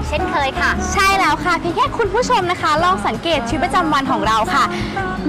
อีกเช่นเคยค่ะ ใช่แล้ว ค่ะเพียงแค่คุณผู้ชมนะคะ ลองสังเกตชีวิตประจำวันของเราค่ะ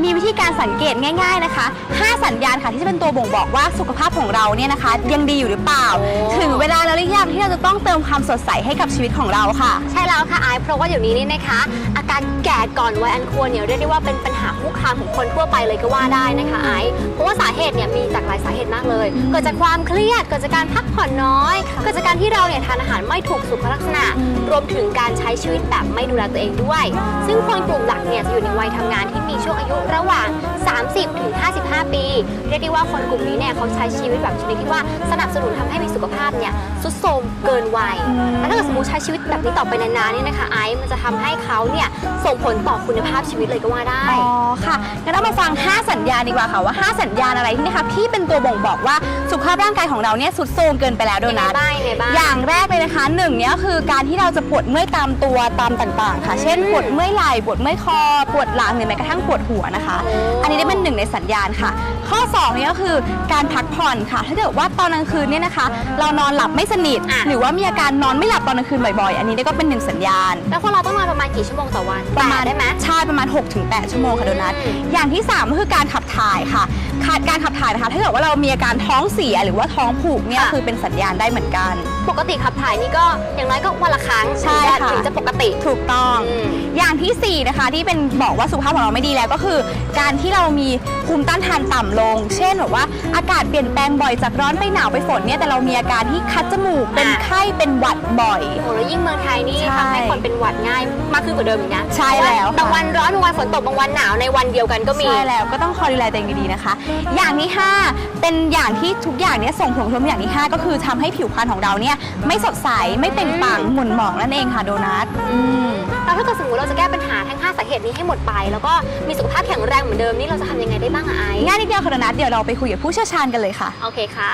มีวิธีการสังเกตง่าย ๆนะคะ 5 สัญญาณค่ะที่จะเป็นตัวบ่งบอกว่าสุขภาพของเราเนี่ยนะคะ ยังดีอยู่หรือเปล่าโอ้ถึงเวลาแล้วหรือยังที่เราจะต้องเติมความสดใสให้กับชีวิตของเราค่ะ ใช่แล้วค่ะไอซ์เพราะว่าเดี๋ยวนี้นี่นะคะ อาการแก่ก่อนวัยอันควรเนี่ยเรียกได้ว่าเป็นปัญหาคุกคามของคนทั่วไปเลยก็ว่าได้นะคะไอซ์เพราะว่าสาเหตุเนี่ยมีจากหลายสาเหตุมากเลยเกิดจากความเครียดเกิดจากการพักผ่อนน้อยเกิดจากการที่เราเนี่ยทานอาหารไม่ถูกสุขลักษณะ รวมถึงการใช้ชีวิตแบบไม่ดูแลตัวเองด้วย ซึ่งคนกลุ่มหลักเนี่ยจะอยู่ในวัยทำงานที่มีช่วงอายุระหว่าง30ถึง55 ปี เรียกได้ว่าคนกลุ่มนี้เนี่ยเขาใช้ชีวิตแบบชนิดที่ว่าสนับสนุนทำให้มีสุขภาพเนี่ยสุดโทรมเกินวัยแล้วถ้าเกิดสมมติใช้ชีวิตแบบนี้ต่อไปนานๆเนี่ยนะคะไอซ์มันจะทำให้เขาเนี่ยส่งผลต่อคุณภาพชีวิตเลยก็ว่าได้ อ๋อค่ะ งั้นเรามาฟัง 5 สัญญาณดีกว่าค่ะว่า 5 สัญญาณอะไรที่นะคะที่เป็นตัวบ่งบอกว่าสุขภาพร่างกายของเราเนี่ยสุดโทรมเกินไปแล้วโดยังไงนัทบ้างยังไงบ้างอย่างแรกเลยนะคะหนึ่งเนี่ยคือการที่เราจะปวดเมื่อยตามตัวตามต่างๆ ค่ะ เช่นปวดเมื่อยไหล่ปวดเมื่อยคอปวดหลังหรือแม้กระทั่งปวดหัวนะคะอันนี้ได้เป็นหนึ่งในสัญญาณค่ะ ข้อ2เนี่ยก็คือการพักผ่อนค่ะ ถ้าเกิดว่าตอนกลางคืนเนี่ยนะคะ เรานอนหลับไม่สนิทอะหรือว่ามีอาการนอนไม่หลับตอนกลางคืนบ่อยๆ อันนี้ก็เป็นหนึ่งสัญญาณ แล้วคนเราต้องนอนประมาณกี่ชั่วโมงต่อวันประมาณแปดได้ไหมใช่ประมาณ 6-8 ชั่วโมงค่ะโดนัทอืมอย่างที่3ก็คือการขับถ่ายค่ะขาดการขับถ่ายนะคะ ถ้าเกิดว่าเรามีอาการท้องเสียหรือว่าท้องผูกเนี่ยค่ะคือเป็นสัญญาณได้เหมือนกัน ปกติขับถ่ายนี่ก็อย่างน้อยก็วันละครั้งใช่ค่ะถึงจะปกติถูกต้องอืมอย่างที่4นะคะที่เป็นบอกว่าสุขภาพของเราไม่ดีแล้วก็คือ การที่เรามีภูมิต้านทานต่ำลง เช่นแบบว่าอากาศเปลี่ยนแปลงบ่อยจากร้อนไปหนาวไปฝนเนี่ยแต่เรามีอาการที่คัดจมูกเป็นอะไข้เป็นหวัดบ่อย โอ้โหแล้วยิ่งเมืองไทยนี่ใช่ทำให้คนเป็นหวัดง่ายมากขึ้นกว่าเดิมอีกนะใช่แล้วค่ะบางวันร้อนบางวันฝนตกบางวันหนาวในวันเดียวกันก็มี ใช่แล้วก็ต้องคอยดูแลตัวเองดีๆนะคะ อย่างที่ 5 เป็นอย่างที่ทุกอย่างเนี้ส่งผลกระทบอย่างที่ 5 ก็คือทำให้ผิวพรรณของเราเนี่ยไม่สดใสไม่เป็นปังหมุนหมองนั่นเองค่ะโดนัทอืมแล้วถ้าเกิดสมมติเราจะแก้ปัญหาทั้ง5สาเหตุนี้ให้หมดไป แล้วก็มีสุขภาพแข็งแรงเหมือนเดิมนี่เราจะทำยังไงได้บ้างอะไอซ์ง่ายนิดเดียวค่ะโดนัทเดี๋ยวเราไปคุยกับผู้เชี่ยวชาญกันเลยค่ะ โอเคค่ะ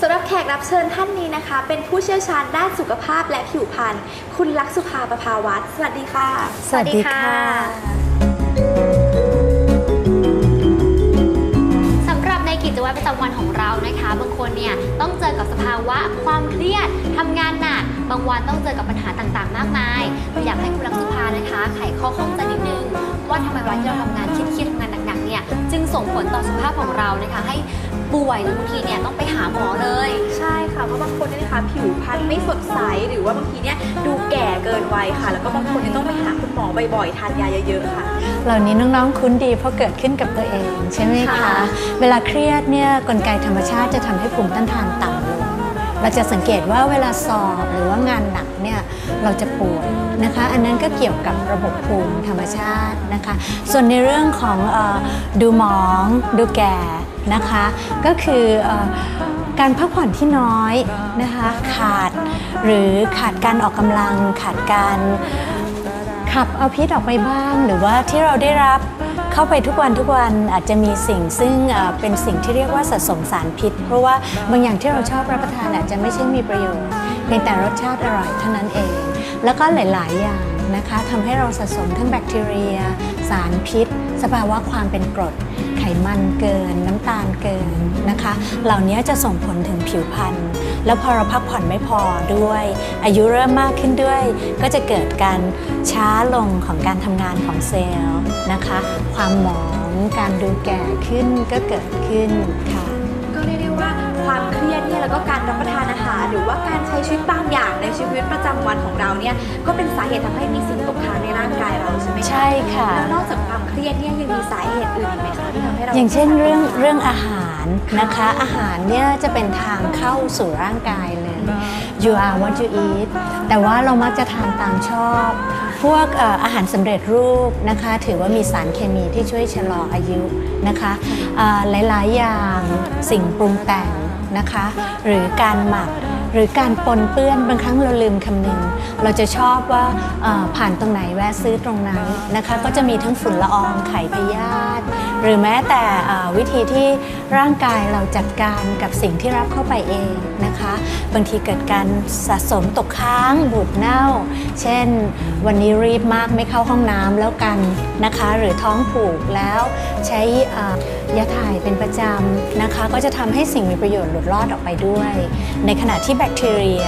สำหรับแขกรับเชิญท่านนี้นะคะ เป็นผู้เชี่ยวชาญด้านสุขภาพและผิวพรรณคุณลักษณ์สุภาประภาวัฒน์สวัสดีค่ะ สวัสดีค่ะสำหรับในกิจวัตรประจำวันของเรานะคะ บางคนเนี่ยต้องเจอกับสภาวะความเครียดทำงานหนัก บางวันต้องเจอกับปัญหาต่างๆ มากมาย อยากให้คุณลักษณ์สุภานะคะ ไขข้อข้องใจนิดนึง ว่าทำไมเวลาที่เราทำงานเครียดๆทำงานหนักๆเนี่ยจึงส่งผลต่อสุขภาพของเรานะคะ ให้ป่วยหรือบางทีเนี่ยต้องไปหาหมอเลย ใช่ค่ะเพราะบางคนเนี่ยนะคะ ผิวพรรณไม่สดใสหรือว่าบางทีเนี่ยดูแก่เกินวัยค่ะ แล้วก็บางคนเนี่ยต้องไปหาคุณหมอบ่อยๆทานยาเยอะๆค่ะ เหล่านี้น้องๆคุ้นดีเพราะเกิดขึ้นกับตัวเองใช่ไหมคะ ค่ะ เวลาเครียดเนี่ยกลไกธรรมชาติจะทำให้ภูมิต้านทานต่ำลง เราจะสังเกตว่าเวลาสอบหรือว่างานหนักเนี่ยเราจะปวยนะคะ อันนั้นก็เกี่ยวกับระบบภูมิธรรมชาตินะคะ ส่วนในเรื่องของอดูหมองดูแก่นะคะ ก็คืออการพักผ่อนที่น้อยนะคะขาดหรือขาดการออกกำลัง ขาดการขับเอาพิษออกไปบ้าง หรือว่าที่เราได้รับ เข้าไปทุกวันทุกวันอาจจะมีสิ่งซึ่งเอ่อเป็นสิ่งที่เรียกว่าสะสมสารพิษ เพราะว่าบางอย่างที่เราชอบรับประทานอาจจะไม่ใช่มีประโยชน์เพียงแต่รสชาติอร่อยเท่านั้นเอง แล้วก็หลาย ๆ อย่างนะคะทำให้เราสะสมทั้งแบคทีเรีย สารพิษ สภาวะความเป็นกรด ไขมันเกิน น้ำตาลเกินนะคะ เหล่านี้จะส่งผลถึงผิวพรรณแล้วพอเราพักผ่อนไม่พอด้วย อายุเริ่มมากขึ้นด้วย ก็จะเกิดการช้าลงของการทำงานของเซลล์นะคะ ความหมองการดูแก่ขึ้นก็เกิดขึ้นค่ะ ก็เรียกได้ว่าความเครียดเนี่ยแล้วก็การรับประทานอาหาร หรือว่าการใช้ชีวิตบางอย่างในชีวิตประจำวันของเราเนี่ยก็เป็นสาเหตุทำให้มีสิ่งตกค้างในร่างกายเราใช่ไหมคะใช่ค่ะ แล้วนอกจากความเครียดเนี่ยยังมีสาเหตุอื่นอีกไหมคะที่ทำให้เรา อย่างเช่นเรื่องเรื่องอาหารนะคะ อาหารเนี่ยจะเป็นทางเข้าสู่ร่างกายเลย you are what you eat แต่ว่าเรามักจะทานตามชอบ พวกอาหารสำเร็จรูปนะคะ ถือว่ามีสารเคมีที่ช่วยชะลออายุนะคะหลาย ๆ อย่างสิ่งปรุงแต่งนะคะ หรือการหมักหรือการปนเปื้อนบางครั้งเราลืมคำนึง เราจะชอบว่าผ่านตรงไหนแวะซื้อตรงนั้นนะคะ ก็จะมีทั้งฝุ่นละอองไข่พยาธิหรือแม้แต่วิธีที่ร่างกายเราจัดการกับสิ่งที่รับเข้าไปเองนะคะ บางทีเกิดการสะสมตกค้างบูดเน่า เช่น วันนี้รีบมากไม่เข้าห้องน้ำแล้วกันนะคะ หรือท้องผูกแล้วใช้ยาถ่ายเป็นประจำนะคะ ก็จะทำให้สิ่งมีประโยชน์หลุดรอดออกไปด้วย ในขณะที่แบคทีเรีย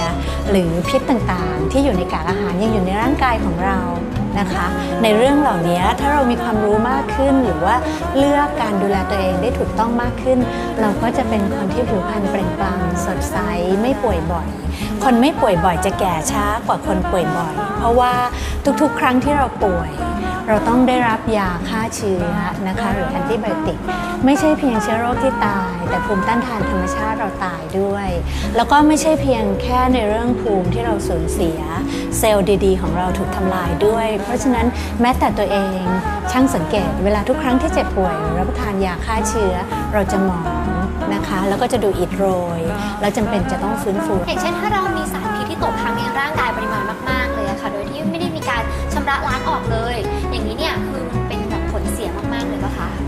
หรือพิษต่างๆ ที่อยู่ในกากอาหารยังอยู่ในร่างกายของเรา นะคะ ในเรื่องเหล่านี้ถ้าเรามีความรู้มากขึ้น หรือว่าเลือกการดูแลตัวเองได้ถูกต้องมากขึ้น เราก็จะเป็นคนที่ผิวพรรณเปล่งปลั่งสดใสไม่ป่วยบ่อย คนไม่ป่วยบ่อยจะแก่ช้ากว่าคนป่วยบ่อย เพราะว่าทุกๆ ครั้งที่เราป่วย เราต้องได้รับยาฆ่าเชื้อนะคะหรือแอนติไบโอติก ไม่ใช่เพียงเชื้อโรคที่ตาย แต่ภูมิต้านทานธรรมชาติเราตายด้วย แล้วก็ไม่ใช่เพียงแค่ในเรื่องภูมิที่เราสูญเสีย เซลล์ดีๆ ของเราถูกทำลายด้วย เพราะฉะนั้นแม้แต่ตัวเองช่างสังเกต เวลาทุกครั้งที่เจ็บป่วยรับประทานยาฆ่าเชื้อเราจะหมองนะคะ แล้วก็จะดูอิดโรยแล้วจำเป็นจะต้องฟื้นฟูอย่างเช่นถ้าเรามีสารพิษที่ตกค้างในร่างกายปริมาณมาก ๆ เลยอะค่ะ โดยที่ไม่ได้มีการชำระล้างออกเลย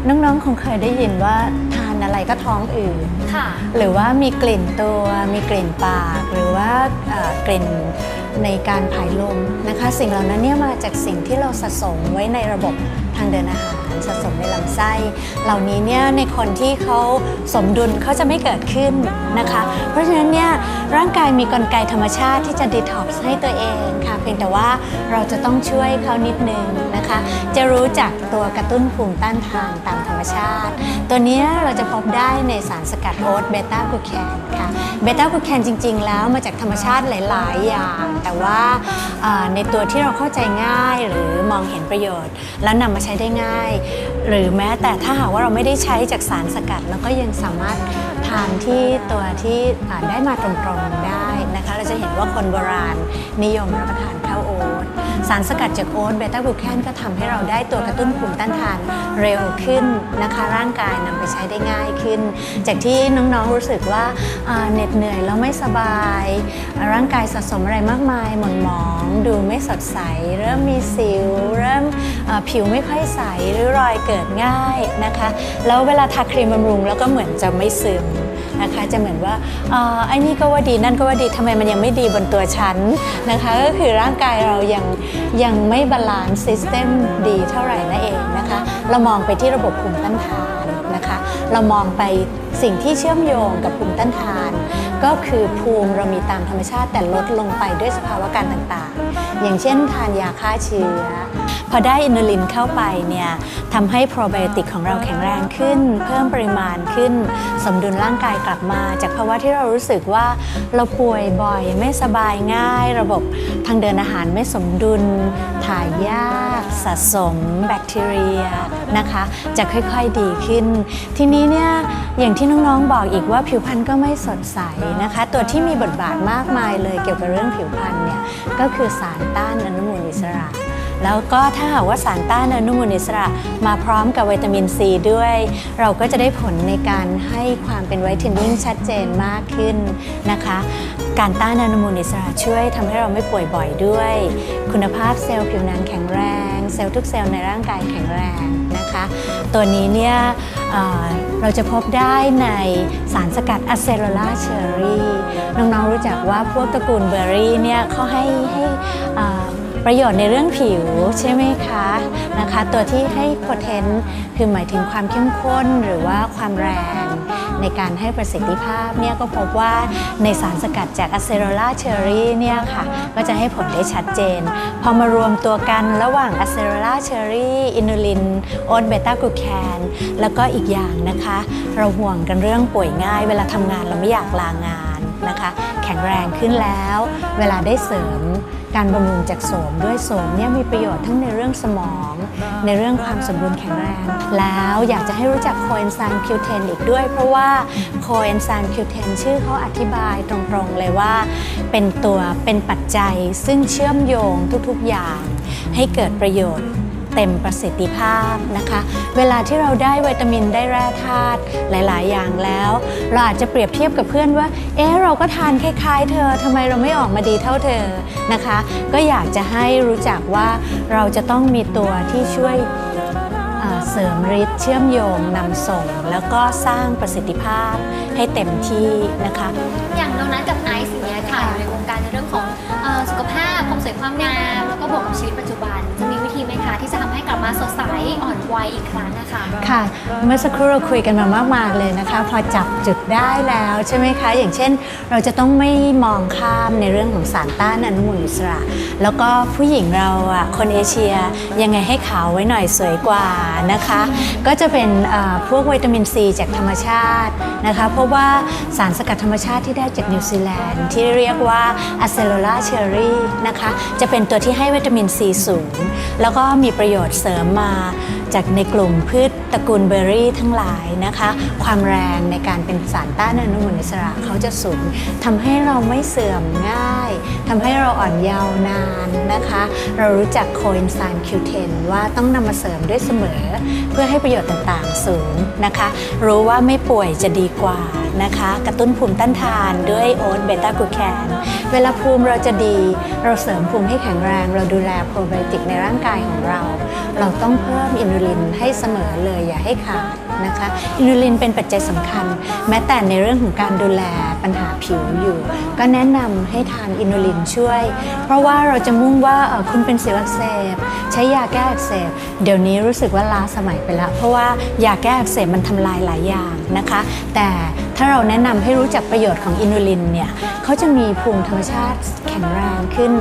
น้องๆคงเคยได้ยินว่าทานอะไรก็ท้องอืดค่ะหรือว่ามีกลิ่นตัว มีกลิ่นปาก หรือว่าเอ่อกลิ่นในการผายลมนะคะ สิ่งเหล่านั้นเนี่ยมาจากสิ่งที่เราสะสมไว้ในระบบทางเดินอาหารสะสมในลำไส้ เหล่านี้เนี่ยในคนที่เขาสมดุลเขาจะไม่เกิดขึ้นนะคะ เพราะฉะนั้นเนี่ยร่างกายมีกลไกธรรมชาติที่จะดีท็อกซ์ให้ตัวเองค่ะ เพียงแต่ว่าเราจะต้องช่วยเขานิดนึงนะคะ จะรู้จักตัวกระตุ้นภูมิต้านทานตามธรรมชาติ ตัวนี้เราจะพบได้ในสารสกัดโอ๊ตเบต้ากูแคนค่ะเบต้ากูแคนจริง ๆ แล้วมาจากธรรมชาติหลาย ๆ อย่างแต่ว่าในตัวที่เราเข้าใจง่ายหรือมองเห็นประโยชน์ แล้วนำมาใช้ได้ง่าย หรือแม้แต่ถ้าหากว่าเราไม่ได้ใช้จากสารสกัดเราก็ยังสามารถทานที่ตัวที่ได้มาตรงๆได้นะคะ เราจะเห็นว่าคนโบราณนิยมรับประทาน สารสกัดจากโอ๊ตเบต้ากลูแคนก็ทำให้เราได้ตัวกระตุ้นภูมิต้านทานเร็วขึ้นนะคะร่างกายนำไปใช้ได้ง่ายขึ้น จากที่น้องๆรู้สึกว่าเหน็ดเหนื่อยแล้วไม่สบาย ร่างกายสะสมอะไรมากมายหม่นหมอง ดูไม่สดใส เริ่มมีสิว เริ่มผิวไม่ค่อยใสหรือรอยเกิดง่ายนะคะแล้วเวลาทาครีมบำรุงแล้วก็เหมือนจะไม่ซึมนะคะจะเหมือนว่าอ่อไอ้นี่ก็ว่าดีนั่นก็ว่าดีทำไมมันยังไม่ดีบนตัวฉันนะคะ ก็คือร่างกายเรายังยังไม่บาลานซ์ซิสเต็มดีเท่าไหร่นั่นเองนะคะ เรามองไปที่ระบบภูมิต้านทานนะคะ เรามองไปสิ่งที่เชื่อมโยงกับภูมิต้านทาน ก็คือภูมิเรามีตามธรรมชาติแต่ลดลงไปด้วยสภาวะการต่างๆ อย่างเช่นทานยาฆ่าเชื้อ พอได้อินูลินเข้าไปเนี่ยทำให้โปรไบโอติกของเราแข็งแรงขึ้น เพิ่มปริมาณขึ้น สมดุลร่างกายกลับมา จากภาวะที่เรารู้สึกว่าเราป่วยบ่อยไม่สบายง่าย ระบบทางเดินอาหารไม่สมดุล ถ่ายยากสะสม แบคทีเรียนะคะ จะค่อยๆดีขึ้น ทีนี้เนี่ยอย่างที่น้องๆบอกอีกว่าผิวพรรณก็ไม่สดใสนะคะ ตัวที่มีบทบาทมากมายเลยเกี่ยวกับเรื่องผิวพรรณเนี่ยก็คือสารต้านอนุมูลอิสระ แล้วก็ถ้าหากว่าสารต้านอนุมูลอิสระมาพร้อมกับวิตามินซีด้วย เราก็จะได้ผลในการให้ความเป็นไวท์เทนนิ่งชัดเจนมากขึ้นนะคะ การต้านอนุมูลอิสระช่วยทำให้เราไม่ป่วยบ่อยด้วย คุณภาพเซลล์ผิวหนังแข็งแรง เซลล์ทุกเซลล์ในร่างกายแข็งแรงนะคะ ตัวนี้เนี่ยเเราจะพบได้ในสารสกัดอะเซโรล่าเชอรี่น้องๆรู้จักว่าพวกตระกูลเบอร์รี่เนี่ยเขาให้ให้อ่อ ประโยชน์ในเรื่องผิวใช่ไหมคะนะคะ ตัวที่ให้โพเทนต์คือหมายถึงความเข้มข้นหรือว่าความแรงในการให้ประสิทธิภาพเนี่ยก็พบว่าในสารสกัดจากอะเซโรล่าเชอรี่เนี่ยค่ะก็จะให้ผลได้ชัดเจน พอมารวมตัวกันระหว่างอะเซโรล่าเชอรี่อินูลินโอตเบต้ากลูแคนแล้วก็อีกอย่างนะคะ เราห่วงกันเรื่องป่วยง่าย เวลาทำงานเราไม่อยากลางานนะคะ แข็งแรงขึ้นแล้ว เวลาได้เสริม การบำรุงจากโสมด้วยโสมเนี่ยมีประโยชน์ทั้งในเรื่องสมอง ในเรื่องความสมบูรณ์แข็งแรง แล้วอยากจะให้รู้จักโคเอนไซม์ Q10 อีกด้วย เพราะว่าโคเอนไซม์คิวเทนชื่อเขาอธิบายตรงๆเลยว่า เป็นตัวเป็นปัจจัยซึ่งเชื่อมโยงทุกๆอย่าง ให้เกิดประโยชน์ เต็มประสิทธิภาพนะคะ เวลาที่เราได้วิตามินได้แร่ธาตุหลาย ๆ อย่างแล้ว เราอาจจะเปรียบเทียบกับเพื่อนว่า เอ๊ะเราก็ทานคล้ายๆ เธอทำไมเราไม่ออกมาดีเท่าเธอนะคะ ก็อยากจะให้รู้จักว่าเราจะต้องมีตัวที่ช่วยเสริมฤทธิ์เชื่อมโยงนำส่ง แล้วก็สร้างประสิทธิภาพให้เต็มที่นะคะ อย่างน้องนัทกับไอซ์อย่างเงี้ยค่ะอยู่ในวงการในเรื่องของสุขภาพความสวยความงามแล้วก็บวกกับชีวิตปัจจุบัน ธีไหมคะที่จะทำให้กลับมาสดใสอ่อนวัยอีกครั้งนะคะค่ะ เมื่อสักครู่เราคุยกันมามาก ๆ เลยนะคะ พอจับจุดได้แล้วใช่ไหมคะ อย่างเช่น เราจะต้องไม่มองข้ามในเรื่องของสารต้านอนุมูลอิสระ แล้วก็ผู้หญิงเราอะคนเอเชียยังไงให้ขาวไว้หน่อยสวยกว่านะคะ ก็จะเป็นพวกวิตามินซีจากธรรมชาตินะคะ เพราะว่าสารสกัดธรรมชาติที่ได้จากนิวซีแลนด์ที่เรียกว่าอะเซโลลาเชอรี่นะคะ จะเป็นตัวที่ให้วิตามินซีสูงแล้วก็มีประโยชน์เสริมมา จากในกลุ่มพืชตระกูลเบอร์รี่ทั้งหลายนะคะ ความแรงในการเป็นสารต้านอนุมูลอิสระเขาจะสูงทำให้เราไม่เสื่อมง่ายทำให้เราอ่อนเยาว์นานนะคะ เรารู้จักโคเอนไซม์ Q10 ว่าต้องนำมาเสริมด้วยเสมอ เพื่อให้ประโยชน์ต่างๆสูงนะคะ รู้ว่าไม่ป่วยจะดีกว่านะคะ กระตุ้นภูมิต้านทานด้วยโอ๊ตเบต้ากลูแคนเวลาภูมิเราจะดี เราเสริมภูมิให้แข็งแรง เราดูแลโปรไบโอติกในร่างกายของเรา เราต้องเพิ่มอินลินให้เสมอเลยอย่าให้ขาดนะคะอินูลินเป็นปัจจัยสำคัญ แม้แต่ในเรื่องของการดูแลปัญหาผิวอยู่ ก็แนะนำให้ทานอินูลินช่วย เพราะว่าเราจะมุ่งว่าออคุณเป็นสิวอักเสบใช้ยาแก้อักเสบเดี๋ยวนี้รู้สึกว่าล้าสมัยไปแล้ว เพราะว่ายาแก้อักเสบมันทำลายหลายอย่างนะคะ แต่ ถ้าเราแนะนำให้รู้จักประโยชน์ของอินูลินเนี่ยเขาจะมีภูมิธรรมชาติแข็งแรงขึ้น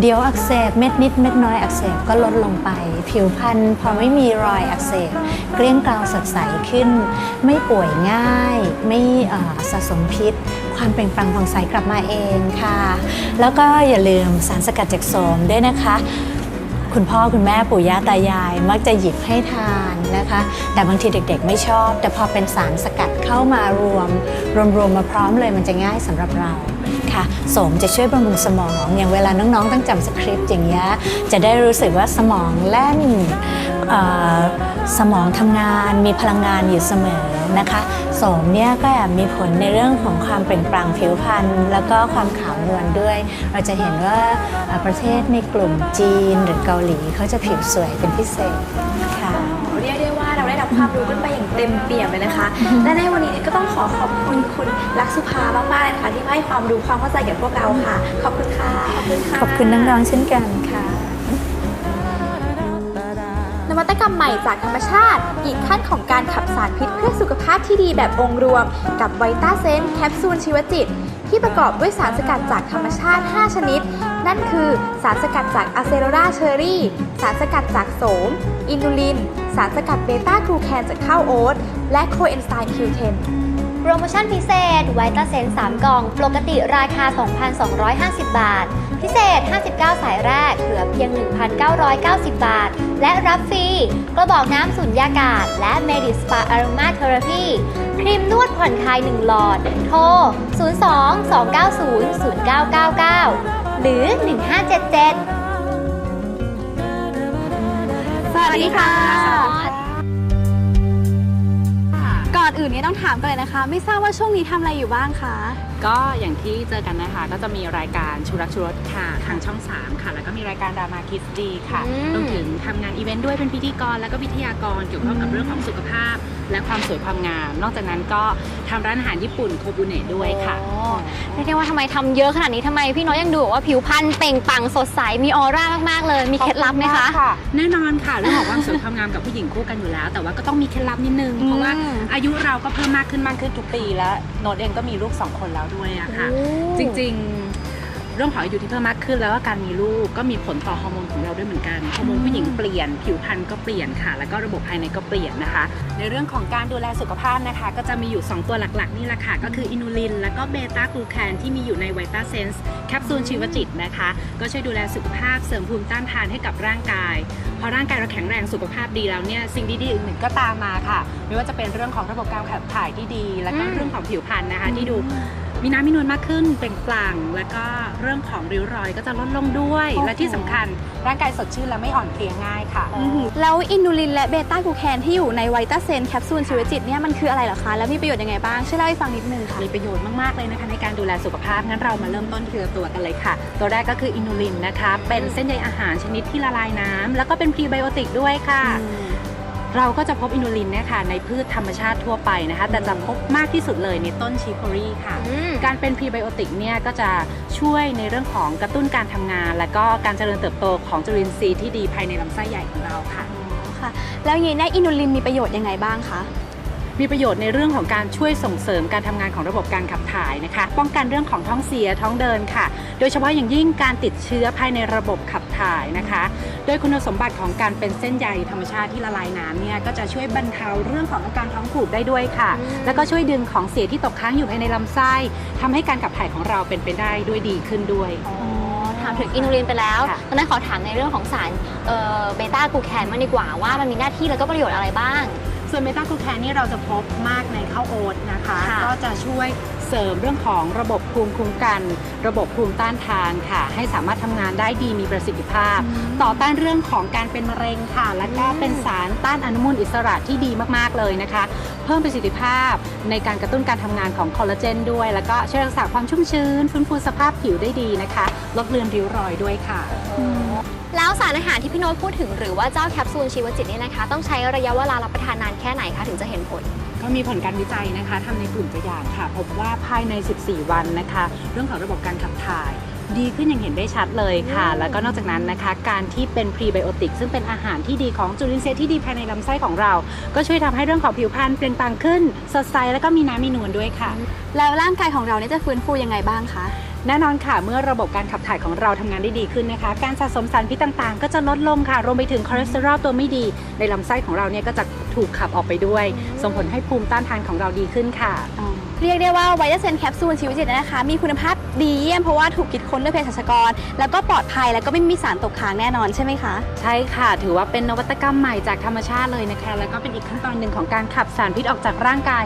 เดี๋ยวอักเสบเม็ดนิดเม็ดน้อยอักเสบก็ลดลงไป ผิวพรรณพอไม่มีรอยอักเสบเกลี้ยงกลาวสดใสขึ้น ไม่ป่วยง่าย ไม่สะสมพิษ ความเปล่งปลั่งผ่องใสกลับมาเองค่ะ แล้วก็อย่าลืมสารสกัดจากโสมด้วยนะคะ คุณพ่อคุณแม่ปู่ย่าตายาย มักจะหยิบให้ทานนะคะ แต่บางทีเด็กๆ ไม่ชอบ แต่พอเป็นสารสกัดเข้ามารวม รวมๆมาพร้อมเลยมันจะง่ายสำหรับเราค่ะสมจะช่วยบำรุงสมอง อย่างเวลาน้องๆ ต้องจำสคริปต์อย่างเงี้ยจะได้รู้สึกว่าสมองแล่นสมองทำงานมีพลังงานอยู่เสมอนะคะ สมเนี่ยก็แอบมีผลในเรื่องของความเปล่งปลั่งผิวพรรณแล้วก็ความขาวนวลด้วย เราจะเห็นว่าเอ่อประเทศในกลุ่มจีนหรือเกาหลีเขาจะผิวสวยเป็นพิเศษค่ะเรียกได้ว่าเราได้รับความรู้กันไปอย่างเต็มเปี่ยมเลยนะคะ และในวันนี้ก็ต้องขอขอบคุณคุณลักษสุภามากๆเลยนะคะที่มาให้ความรู้ความเข้าใจกับพวกเราค่ะ ขอบคุณค่ะขอบคุณค่ะขอบคุณน้องๆเช่นกันค่ะน วัตกรรมใหม่จากธรรมชาติ อีกขั้นของการขับสารพิษเพื่อสุขภาพที่ดีแบบองค์รวม กับไวต้าเซนแคปซูลชีวจิต ที่ประกอบด้วยสารสกัดจากธรรมชาติ 5 ชนิด นั่นคือสารสกัดจากอะเซโรราเชอรี่ สารสกัดจากโสม อินูลิน สารสกัดเบต้ากลูแคนจากข้าวโอ๊ต และโคเอนไซม์ Q10 โปรโมชั่นพิเศษไวต้าเซน3กล่อง ปกติราคา 2,250 บาท พิเศษ 59 สายแรกเหลือเพียง 1,990 บาท และรับฟรี กระบอกน้ำสุญญากาศ และ Medi Spa Aroma Therapy ครีมนวดผ่อนคลาย 1 หลอด โทร 02 290 0999 หรือ 1577สวัสดีค่ะ ก่อนอื่นเนี่ยต้องถามกันเลยนะคะ ไม่ทราบว่าช่วงนี้ทำอะไรอยู่บ้างคะก็อย่างที่เจอกันนะคะ ก็จะมีรายการชูรักชูรสค่ะทางช่อง 3 ค่ะ แล้วก็มีรายการดรามาคิดดีค่ะอืม รวมถึงทำงานอีเวนต์ด้วยเป็นพิธีกร แล้วก็วิทยากรเกี่ยวข้องกับเรื่องของสุขภาพ และความสวยความงาม นอกจากนั้นก็ทำร้านอาหารญี่ปุ่นโคบุเนะด้วยค่ะ โอ้เรียกได้ว่าทำไมทำเยอะขนาดนี้ทำไมพี่น้อยยังดูแบบว่าผิวพรรณเปล่งปลั่งสดใส มีออร่ามาก ๆ เลย มีเคล็ดลับไหมคะแน่นอนค่ะเรื่องของความสวยความงามกับผู้หญิงคู่กันอยู่แล้ว แต่ว่าก็ต้องมีเคล็ดลับนิดนึง เพราะว่าอายุเราก็เพิ่มมากขึ้นมากขึ้นทุกปีแล้วโนตเองก็มีลูกสองคนแล้วด้วยอะค่ะ จริงๆ เรื่องของอายุที่เพิ่มมากขึ้นแล้วก็การมีลูกก็มีผลต่อฮอร์โมนของเราด้วยเหมือนกันฮอร์โมนผู้หญิงเปลี่ยน ผิวพรรณก็เปลี่ยนค่ะ แล้วก็ระบบภายในก็เปลี่ยนนะคะ ในเรื่องของการดูแลสุขภาพนะคะ ก็จะมีอยู่ 2 ตัวหลักๆ นี่แหละค่ะ ก็คืออินูลิน แล้วก็เบต้ากลูแคนที่มีอยู่ในไวต้าเซนส์แคปซูลชีวจิตนะคะ ก็ช่วยดูแลสุขภาพเสริมภูมิต้านทานให้กับร่างกายพอร่างกายเราแข็งแรงสุขภาพดีแล้วเนี่ยสิ่งดีๆอื่นๆก็ตามมาค่ะ ไม่ว่าจะเป็นเรื่องของระบบการขับถ่ายที่ดี แล้วก็อืมเรื่องของผิวพรรณนะคะที่ดู มีน้ำมีนวลมากขึ้นเปล่งปลั่งแล้วก็เรื่องของริ้วรอยก็จะลดลงด้วย และที่สำคัญร่างกายสดชื่นและไม่อ่อนเพลียง่ายค่ะ แล้วอินูลินและเบต้ากลูแคนที่อยู่ในไวต้าเซนแคปซูลชีวจิตเนี่ยมันคืออะไรเหรอคะ แล้วมีประโยชน์ยังไงบ้าง ช่วยเล่าให้ฟังนิดนึงค่ะ มีประโยชน์มาก ๆ เลยนะคะในการดูแลสุขภาพ งั้นเรามาเริ่มต้นทีละตัวกันเลยค่ะ ตัวแรกก็คืออินูลินนะคะ เป็นเส้นใยอาหารชนิดที่ละลายน้ำแล้วก็เป็นพรีไบโอติกด้วยค่ะ เราก็จะพบอินูลินเนี่ยค่ะในพืชธรรมชาติทั่วไปนะคะแต่จะพบมากที่สุดเลยในต้นชิโครีค่ะอืมการเป็นพรีไบโอติกเนี่ยก็จะช่วยในเรื่องของกระตุ้นการทำงาน และก็การเจริญเติบโตของจุลินทรีย์ที่ดีภายในลำไส้ใหญ่ของเราค่ะค่ะ แล้วยีเนี่ยอินูลินมีประโยชน์ยังไงบ้างคะ มีประโยชน์ในเรื่องของการช่วยส่งเสริมการทำงานของระบบการขับถ่ายนะคะ ป้องกันเรื่องของท้องเสียท้องเดินค่ะ โดยเฉพาะอย่างยิ่งการติดเชื้อภายในระบบขับถ่ายนะคะ โดยคุณสมบัติของการเป็นเส้นใยธรรมชาติที่ละลายน้ำเนี่ยก็จะช่วยบรรเทาเรื่องของอาการท้องผูกได้ด้วยค่ะอืมแล้วก็ช่วยดึงของเสียที่ตกค้างอยู่ภายในลำไส้ทำให้การขับถ่ายของเราเป็นไปได้ด้วยดีขึ้นด้วยถามถึงอินูลินไปแล้วค่ะตอนนั้นขอถามในเรื่องของสารเอ่อเบต้ากลูแคนมางดีกว่าว่ามันมีหน้าที่แล้วก็ประโยชน์อะไรบ้าง ส่วนเบต้ากลูแคนนี่เราจะพบมากในข้าวโอ๊ตนะคะค่ะก็จะช่วยเสริมเรื่องของระบบภูมิคุ้มกัน ระบบภูมิต้านทานค่ะ ให้สามารถทำงานได้ดีมีประสิทธิภาพ ต่อต้านเรื่องของการเป็นมะเร็งค่ะ และก็เป็นสารต้านอนุมูลอิสระที่ดีมากๆเลยนะคะ เพิ่มประสิทธิภาพในการกระตุ้นการทำงานของคอลลาเจนด้วย แล้วก็ช่วยรักษาความชุ่มชื้นฟื้นฟูสภาพผิวได้ดีนะคะ ลดเลือนริ้วรอยด้วยค่ะ แล้วสารอาหารที่พี่โน้ตพูดถึงหรือว่าเจ้าแคปซูลชีวจิตเนี่ยนะคะ ต้องใช้ระยะเวลารับประทานนานแค่ไหนคะถึงจะเห็นผล ก็มีผลการวิจัยนะคะทำในกลุ่มตัวอย่างค่ะ พบว่าภายใน 14 วันนะคะ เรื่องของระบบการขับถ่ายดีขึ้นอย่างเห็นได้ชัดเลยค่ะ แล้วก็นอกจากนั้นนะคะ การที่เป็นพรีไบโอติกซึ่งเป็นอาหารที่ดีของจุลินทรีย์ที่ดีภายในลำไส้ของเรา ก็ช่วยทำให้เรื่องของผิวพรรณเปล่งปลั่งขึ้น สดใสแล้วก็มีน้ำมีนวลด้วยค่ะ แล้วร่างกายของเราเนี่ยจะฟื้นฟูยังไงบ้างคะ แน่นอนค่ะ เมื่อระบบการขับถ่ายของเราทำงานได้ดีขึ้นนะคะ การสะสมสารพิษต่างๆ ก็จะลดลงค่ะ รวมไปถึงคอเลสเตอรอลตัวไม่ดี ในลำไส้ของเราเนี่ยก็จะถูกขับออกไปด้วย ส่งผลให้ภูมิต้านทานของเราดีขึ้นค่ะ เรียกได้ว่าไวตาเซนแคปซูลชีวิตจิตนะคะ มีคุณภาพ ดีเยี่ยมเพราะว่าถูกคิดค้นด้วยเภสัชกร แล้วก็ปลอดภัยแล้วก็ไม่มีสารตกค้างแน่นอนใช่ไหมคะ ใช่ค่ะ ถือว่าเป็นนวัตกรรมใหม่จากธรรมชาติเลยนะคะ แล้วก็เป็นอีกขั้นตอนหนึ่งของการขับสารพิษออกจากร่างกาย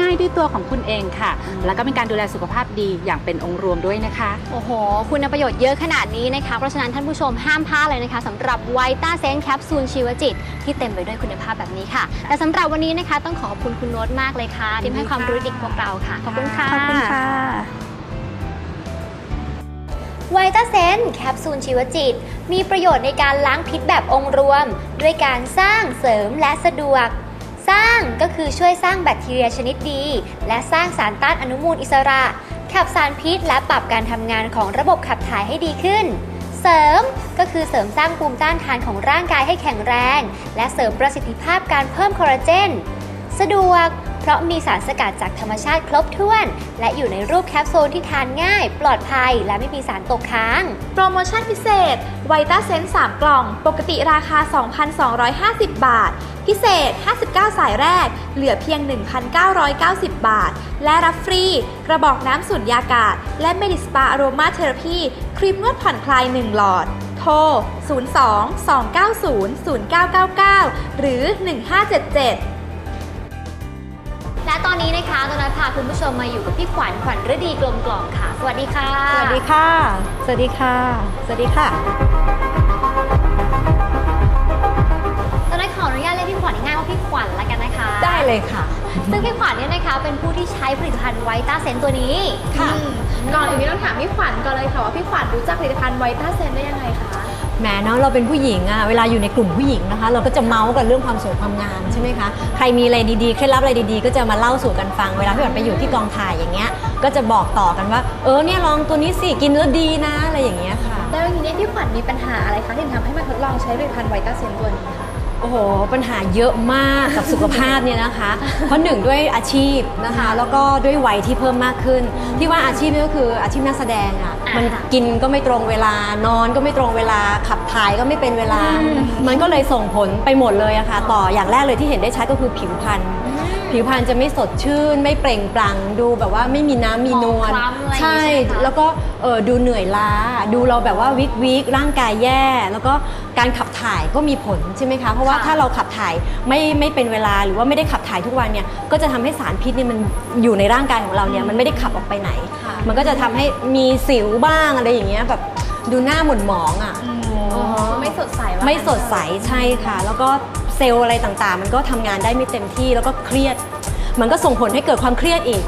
ง่าย ๆ ด้วยตัวของคุณเองค่ะ แล้วก็เป็นการดูแลสุขภาพดีอย่างเป็นองค์รวมด้วยนะคะ โอ้โห คุณประโยชน์เยอะขนาดนี้นะคะ เพราะฉะนั้นท่านผู้ชมห้ามพลาดเลยนะคะสำหรับไวต้าเซนแคปซูลชีวจิต ที่เต็มไปด้วยคุณภาพแบบนี้ค่ะ แต่สำหรับวันนี้นะคะต้องขอขอบคุณคุณโน้ตมากเลยค่ะที่ให้ความรู้ดีกับพวกเราค่ะ ขอบคุณค่ะ ขอบคุณค่ะ ไวตาเซนแคปซูลชีวจิต มีประโยชน์ในการล้างพิษแบบองค์รวม ด้วยการสร้างเสริมและสะดวก สร้างก็คือช่วยสร้างแบคทีเรียชนิดดี และสร้างสารต้านอนุมูลอิสระ ขับสารพิษและปรับการทำงานของระบบขับถ่ายให้ดีขึ้น เสริมก็คือเสริมสร้างภูมิต้านทานของร่างกายให้แข็งแรง และเสริมประสิทธิภาพการเพิ่มคอลลาเจน สะดวก เพราะมีสารสกัดจากธรรมชาติครบถ้วน และอยู่ในรูปแคปซูลที่ทานง่าย ปลอดภัย และไม่มีสารตกค้าง โปรโมชั่นพิเศษไวต้าเซน3กล่อง ปกติราคา 2,250 บาท พิเศษ 59 สายแรก เหลือเพียง 1,990 บาท และรับฟรี กระบอกน้ำสูญญากาศ และเมดิสปาอโรมาเทอราพีครีมนวดผ่อนคลาย 1 หลอด โทร 02 290 0999 หรือ 1577 นนี้นะคะตอนนั้นพาคุณผู้ชมมาอยู่กับพี่ขวัญขวัญฤดีกลมกล่อมค่ะ สวัสดีค่ะ สวัสดีค่ะ สวัสดีค่ะ สวัสดีค่ะตอนนั้นขออนุญาตเรียกพี่ขวัญง่ายๆว่าพี่ขวัญละกันนะคะ ได้เลยค่ะ ซึ่งพี่ขวัญเนี่ยนะคะเป็นผู้ที่ใช้ผลิตภัณฑ์ไวต้าเซนตัวนี้ค่ะอืมก่อนอื่นนี้ต้องถามพี่ขวัญก่อนเลยค่ะว่าพี่ขวัญรู้จักผลิตภัณฑ์ไวต้าเซนได้ยังไงคะ แหมเนาะเราเป็นผู้หญิงอะเวลาอยู่ในกลุ่มผู้หญิงนะคะ เราก็จะเมาส์กันเรื่องความสวยความงามใช่ไหมคะใครมีอะไรดีๆเคล็ดลับอะไรดีๆ ก็จะมาเล่าสู่กันฟัง เวลาพี่แบบไปอยู่ที่กองถ่ายอย่างเงี้ย ก็จะบอกต่อกันว่า เออเนี่ยลองตัวนี้สิกินแล้วดีนะอะไรอย่างเงี้ยค่ะ แล้วอย่างนี้พี่ขวัญมีปัญหาอะไรคะที่ทำให้มาทดลองใช้ผลิตภัณฑ์ไวต้าเซนตัวนี้คะ โอ้โห ปัญหาเยอะมากกับสุขภาพเนี่ยนะคะ เพราะหนึ่งด้วยอาชีพนะคะ แล้วก็ด้วยวัยที่เพิ่มมากขึ้น ที่ว่าอาชีพนี่ก็คืออาชีพนักแสดงอะอ่ามัมันกินก็ไม่ตรงเวลา นอนก็ไม่ตรงเวลา ขับถ่ายก็ไม่เป็นเวลา มันก็เลยส่งผลไปหมดเลยอะค่ะ ต่ออย่างแรกเลยที่เห็นได้ชัดก็คือผิวพรรณ ผิวพรรณจะไม่สดชื่น ไม่เปล่งปลั่งดูแบบว่าไม่มีน้ำมีนวลหมองคล้ำอะไรอย่างงี้ใช่ใช่ไหมคะ แล้วก็เออดูเหนื่อยล้า ดูเราแบบว่าวิกวิกร่างกายแย่ แล้วก็การขับถ่ายก็มีผลใช่ไหมคะ เพราะว่าค่ะถ้าเราขับถ่ายไม่ไม่เป็นเวลาหรือว่าไม่ได้ขับถ่ายทุกวันเนี่ยก็จะทำให้สารพิษเนี่ยมันอยู่ในร่างกายของเราเนี่ยมันไม่ได้ขับออกไปไหนมันก็จะทำให้มีสิวบ้างอะไรอย่างเงี้ยแบบดูหน้าหม่นหมองอะอ๋อไม่สดใสว่าไม่สดใสใช่ค่ะ แล้วก็เซลล์อะไรต่างๆ มันก็ทำงานได้ไม่เต็มที่แล้วก็เครียด มันก็ส่งผลให้เกิดความเครียดอีก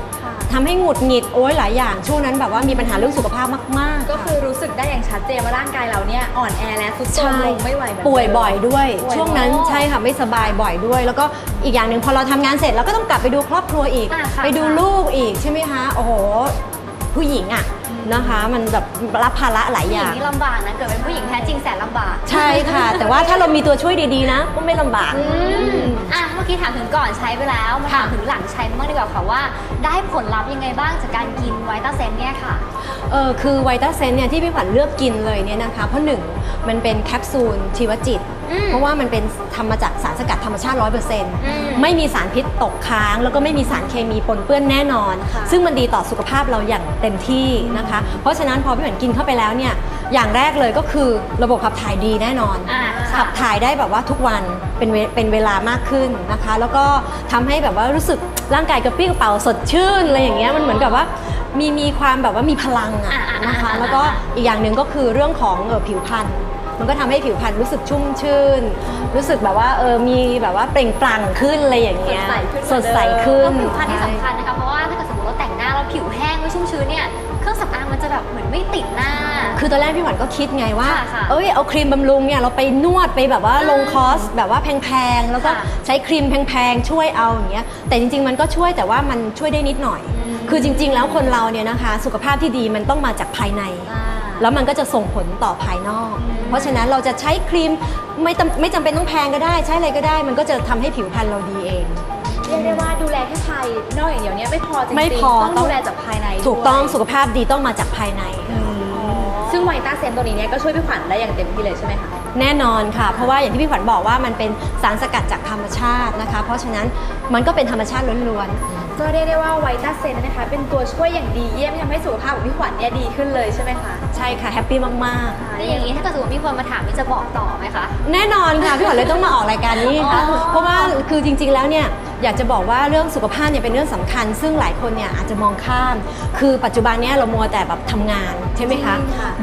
ทำให้หงุดหงิดโอ้ยหลายอย่าง ช่วงนั้นแบบว่ามีปัญหาเรื่องสุขภาพมากๆ ก็ค่ะคือรู้สึกได้อย่างชัดเจนว่าร่างกายเราเนี่ยอ่อนแอและทุดโทรมลงไม่ไหวเหมือนเดิมป่วยบ่อยด้วยป่วยช่วงนั้นบ่อยใช่ค่ะไม่สบายบ่อยด้วย แล้วก็อีกอย่างหนึ่งพอเราทำงานเสร็จเราก็ต้องกลับไปดูครอบครัวอีกอ่าค่ะไปดูลูกอีกใช่ไหมคะโอ้โหผู้หญิงอะ นะคะ มันแบบรับภาระหลายผู้อหญิงย่างนี่ลำบากนะ เกิดเป็นผู้หญิงแท้จริงแสนลำบากใช่ค่ะ แต่ว่าถ้าเรามีตัวช่วยดีๆนะ ก็ไม่ลำบาก อืมอะ เมื่อกี้ถามถึงก่อนใช้ไปแล้ว มาถามถึงหลังใช้บ้างดีกว่าค่ะว่า ได้ผลลัพธ์ยังไงบ้างจากการกินไวต้าเซนเนี่ยค่ะ เออคือไวต้าเซนเนี่ยที่พี่ขวัญเลือกกินเลยเนี่ยนะคะ เพราะหนึ่งมันเป็นแคปซูลชีวจิตอืม เพราะว่ามันเป็นทำมาจากสารสกัดธรรมชาติ100%มไม่มีสารพิษตกค้าง แล้วก็ไม่มีสารเคมีปนเปื้อนแน่นอนค่ะซึ่งมันดีต่อสุขภาพเราอย่างเต็มที่นะคะ เพราะฉะนั้นพอพี่ขวัญกินเข้าไปแล้วเนี่ยอย่างแรกเลยก็คือระบบขับถ่ายดีแน่นอนอ่าขัค่ะบถ่ายได้แบบว่าทุกวันเป็นเวเป็นเวลามากขึ้นนะคะ แล้วก็ทำให้แบบว่ารู้สึกร่างกายกระปรี้กระเป๋าสดชื่นอะไรอย่างเงี้ยมันเหมือนกับว่ามีมีความแบบว่ามีพลังอะอ่าอ่านะคะอ่าแล้วก็อีกอย่างหนึ่งก็คือเรื่องของเออผิวพรรณ มันก็ทำให้ผิวพรรณรู้สึกชุ่มชื่น รู้สึกแบบว่าเออมีแบบว่าเปล่งปลั่งขึ้นอะไรอย่างเงี้ยสดใสขึ้นสดใสขึ้นเพราะผิวพรรณที่ใช่สำคัญนะคะเพราะว่าถ้าเกิดสมมติเราแต่งหน้าแล้วผิวแห้งไม่ชุ่มชื้นเนี่ยเครื่องสำอางมันจะแบบเหมือนไม่ติดหน้า คือตอนแรกพี่หวันก็คิดไงว่าค่ะค่ะเอ้ยเอาครีมบำรุงเนี่ยเราไปนวดไปแบบว่าลงคอร์สแบบว่าแพงๆ แล้วก็ค่ะใช้ครีมแพงๆ ช่วยเอาอย่างเงี้ย แต่จริงๆ มันก็ช่วยแต่ว่ามันช่วยได้นิดหน่อย คือจริง ๆ แล้วคนเราเนี่ยนะคะ สุขภาพที่ดีมันต้องมาจากภายในอ่า แล้วมันก็จะส่งผลต่อภายนอก เพราะฉะนั้นเราจะใช้ครีมไม่จำไม่จำเป็นต้องแพงก็ได้ ใช้อะไรก็ได้ มันก็จะทำให้ผิวพรรณเราดีเองเรียกได้ว่าดูแลแค่ภายนอกอย่างเดียวเนี่ยไม่พอจริงๆไม่พอต้องดูแลจากภายในถูกต้องด้วยสุขภาพดีต้องมาจากภายในซึ่งไวต้าเซนตัวนี้เนี่ยก็ช่วยพี่ขวัญได้อย่างเต็มที่เลยใช่ไหมคะแน่นอนค่ะ เพราะว่าอย่างที่พี่ขวัญบอกว่ามันเป็นสารสกัดจากธรรมชาตินะคะ เพราะฉะนั้นมันก็เป็นธรรมชาติล้วน ก็เรียกได้ว่าไวต้าเซนนะคะ เป็นตัวช่วยอย่างดีเยี่ยมที่ทำให้สุขภาพของพี่ขวัญเนี่ยดีขึ้นเลยใช่ไหมคะๆใช่ค่ะแฮปปี้มากแล้วอย่างนี้ถ้าเกิดสมมติมีคนมาถามนี่จะบอกต่อไหมคะๆแน่นอนค่ะ พี่ขวัญเลยต้องมาออกรายการนี้ค่ะ อ๋อ เพราะว่าคือจริงๆแล้วเนี่ย อยากจะบอกว่าเรื่องสุขภาพเนี่ยเป็นเรื่องสำคัญ ซึ่งหลายคนเนี่ยอาจจะมองข้าม คือปัจจุบันเนี้เรามัวแต่แบบทำงานใช่ไหมคะ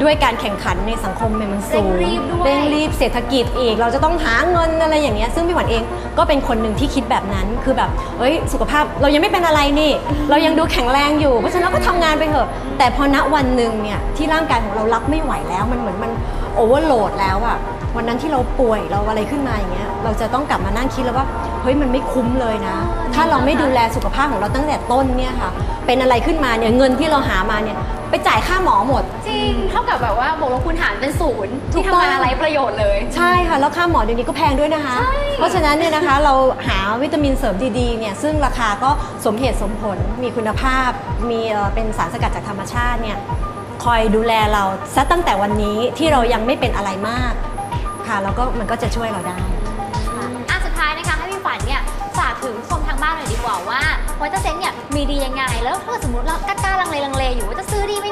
ด้วยการแข่งขันในสังคมเนี่ยมันสูงเร่งรีบด้วยเร่งรีบเศรษฐกิจอีก เราจะต้องหาเงินอะไรอย่างเงี้ย ซึ่งพี่ขวัญเองก็เป็นคนหนึ่งที่คิดแบบนั้น คือแบบ เอ้ย สุขภาพเรายังไม่เป็นอะไรนี่ เรายังดูแข็งแรงอยู่ เพราะฉะนั้นเราก็ทำงานไปเถอะ แต่พอณวันหนึ่งเนี่ยที่ร่างกายของเรารับไม่ไหวแล้ว มันเหมือนมันโอเวอร์โหลดแล้วอะ วันนั้นที่เราป่วยเราอะไรขึ้นมาอย่างเงี้ยเราจะต้องกลับมานั่งคิดแล้วว่าเฮ้ยมันไม่คุ้มเลยนะ ถ้าเราไม่ดูแลสุขภาพของเราตั้งแต่ต้นเนี่ยค่ะ เป็นอะไรขึ้นมาเนี่ยเงินที่เราหามาเนี่ยไปจ่ายค่าหมอหมด จริงเท่ากับแบบว่าบวกลบคูณหารเป็นศูนย์ถูที่กต้องทำงานอะไรประโยชน์เลย ใช่ค่ะ แล้วค่าหมอเดี๋ยวนี้ก็แพงด้วยนะคะ เพราะฉะนั้นเนี่ยนะคะเราหาวิตามินเสริมดีๆเนี่ยซึ่งราคาก็สมเหตุสมผลมีคุณภาพ มีเอ่อเป็นสารสกัดจากธรรมชาติเนี่ยคอยดูแลเราซะตั้งแต่วันนี้ที่เรายังไม่เป็นอะไรมาก ค่ะ แล้วก็มันก็จะช่วยเราได้ อะสุดท้ายนะคะให้พี่ฝันเนี่ยฝากถึงชมทางบ้านหน่อยดีกว่าว่าไวต้าเซนเนี่ยมีดียังไง แล้วถ้าสมมติเรากล้าๆลังเลลังเลอยู่ว่าจะซื้อดีไหม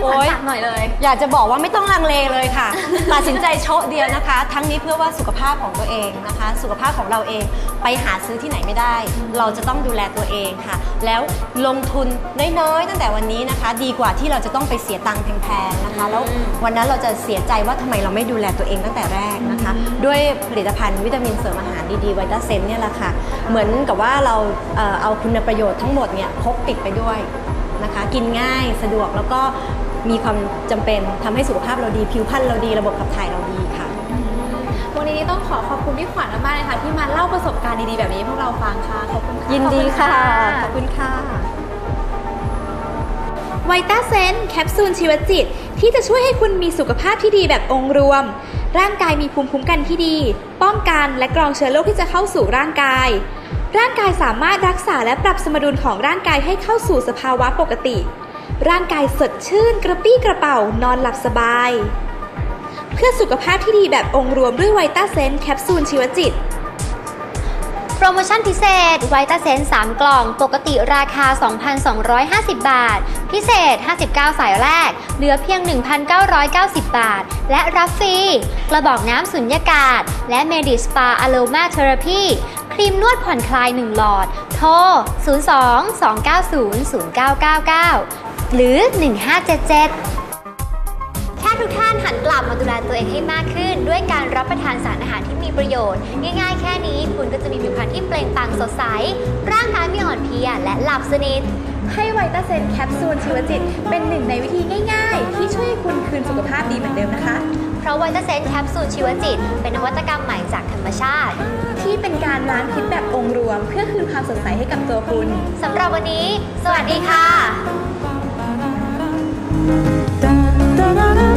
พี่ฝันโอ๊ยฝากหน่อยเลย อยากจะบอกว่าไม่ต้องลังเลเลยค่ะ ตัดสินใจโชะเดียวนะคะ ทั้งนี้เพื่อว่าสุขภาพของตัวเองนะคะ สุขภาพของเราเองไปหาซื้อที่ไหนไม่ได้ เราจะต้องดูแลตัวเองค่ะ แล้วลงทุนน้อยๆตั้งแต่วันนี้นะคะ ดีกว่าที่เราจะต้องไปเสียตังค์แพงๆนะคะ แล้ววันนั้นเราจะเสียใจว่าทำไมเราไม่ดูแลตัวเองตั้งแต่แรกนะคะ ด้วยผลิตภัณฑ์วิตามินเสริมอาหารดีๆไวต้าเซนเนี่ยแหละค่ะ เหมือนกับว่าเราเอ่อเอาคุณประโยชน์ทั้งหมดเนี่ยพกติดไปด้วยนะคะ กินง่ายสะดวกแล้วก็ มีความจำเป็นทำให้สุขภาพเราดี ผิวพรรณเราดีระบบขับถ่ายเราดีค่ะ วันนี้ต้องขอขอบคุณพี่ขวัญมากๆเลยค่ะที่มาเล่าประสบการณ์ดีๆแบบนี้ให้พวกเราฟังค่ะขอบคุณค่ะยินดีค่ะขขออบบคุคุณณค่ะค่ะไวต้าเซนแคปซูลชีวจิต ที่จะช่วยให้คุณมีสุขภาพที่ดีแบบองค์รวม ร่างกายมีภูมิคุ้มกันที่ดี ป้องกันและกรองเชื้อโรคที่จะเข้าสู่ร่างกาย ร่างกายสามารถรักษาและปรับสมดุลของร่างกายให้เข้าสู่สภาวะปกติ ร่างกายสดชื่นกระปี้กระเป๋านอนหลับสบาย เพื่อสุขภาพที่ดีแบบองค์รวมด้วยไวต้าเซนแคปซูลชีวจิต โปรโมชั่นพิเศษไวต้าเซน3 กล่อง ปกติราคา 2,250 บาท พิเศษ 59 สายแรก เหลือเพียง 1,990 บาท และรับฟรีกระบอกน้ำสุญญากาศ และเมดิสปาอะโลมาเทอราพีครีมนวดผ่อนคลาย 1 หลอด โทร 02 290 0999 หรือ 1577 แค่ทุกท่านหันกลับมาดูแลตัวเองให้มากขึ้น ด้วยการรับประทานสารอาหารที่มีประโยชน์ ง่ายๆ แค่นี้คุณก็จะมีผิวพรรณที่เปล่งปลั่งสดใส ร่างกายไม่อ่อนเพลียและหลับสนิทให้ไวต้าเซนแคปซูลชีวจิต เป็นหนึ่งในวิธีง่ายๆ ที่ช่วยให้คุณคืนสุขภาพดีเหมือนเดิมนะคะ เพราะไวตาเซนแคปซูลชีวจิต เป็นนวัตกรรมใหม่จากธรรมชาติ ที่เป็นการล้างพิษแบบองค์รวม เพื่อคืนความสดใสให้กับตัวคุณสำหรับวันนี้ สวัสดีค่ะ da da da da.